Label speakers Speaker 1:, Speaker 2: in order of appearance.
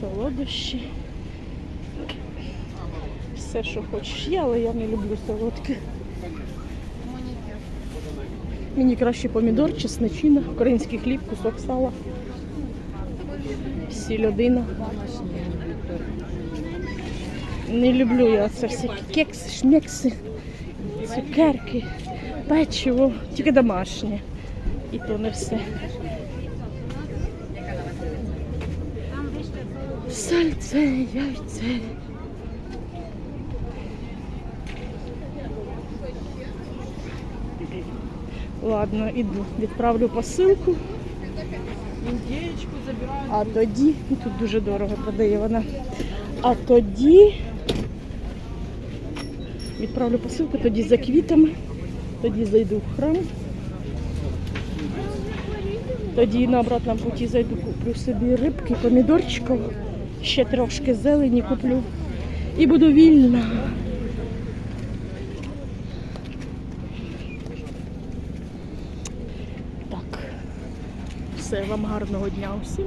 Speaker 1: солодощі. Все, що хочеш є, але я не люблю солодке. Мені краще помідор, чесночина, український хліб, кусок сала, сільодина. Не люблю я це всі кекси, шмекси, цукерки, печиво, тільки домашнє. І то не все. Сальце, яйце. Ладно, іду. Відправлю посилку.
Speaker 2: Індієчку забирають.
Speaker 1: А тоді, тут дуже дорого продає вона. А тоді відправлю посилку, тоді за квітами, тоді зайду в храм. Тоді на обратному путі зайду, куплю собі рибки, помідорчиків, ще трошки зелені куплю. І буду вільна. Так. Все, вам гарного дня усім.